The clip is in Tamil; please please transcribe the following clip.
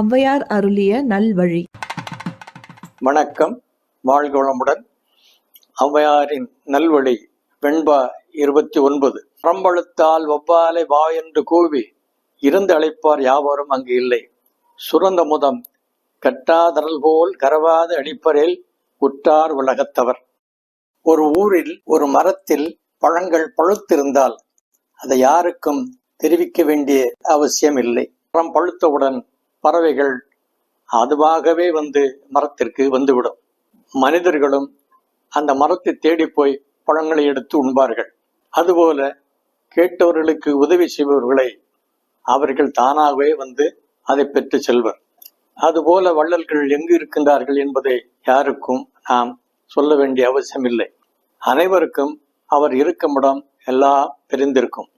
ஔவையார் அருளிய நல்வழி. வணக்கம். வாழ்கோளமுடன் அவ்வையாரின் ஔவையாரின் நல்வழி வெண்பா இருபத்தி ஒன்பது. பரம்பழுத்தால் வவ்வாலை வா என்று கூவி இருந்து அழைப்பார் யாவரும் அங்கு இல்லை. சுரந்த முதம் கட்டாதரல் போல் கரவாத அடிப்பரில் உற்றார் உலகத்தவர். ஒரு ஊரில் ஒரு மரத்தில் பழங்கள் பழுத்திருந்தால் அதை யாருக்கும் தெரிவிக்க வேண்டிய அவசியம் இல்லை மரம் பழுத்தவுடன் பறவைகள் அதுவாகவே வந்து மரத்திற்கு வந்துவிடும். மனிதர்களும் அந்த மரத்தை தேடி போய் பழங்களை எடுத்து உண்பார்கள். அதுபோல கேட்டவர்களுக்கு உதவி செய்பவர்களை அவர்கள் தானாகவே வந்து அதை பெற்று செல்வர். அதுபோல வள்ளல்கள் எங்கு இருக்கின்றார்கள் என்பதை யாருக்கும் நாம் சொல்ல வேண்டிய அவசியம் இல்லை அனைவருக்கும் அவர் இருக்கும் இடம் எல்லாம் தெரிந்திருக்கும்.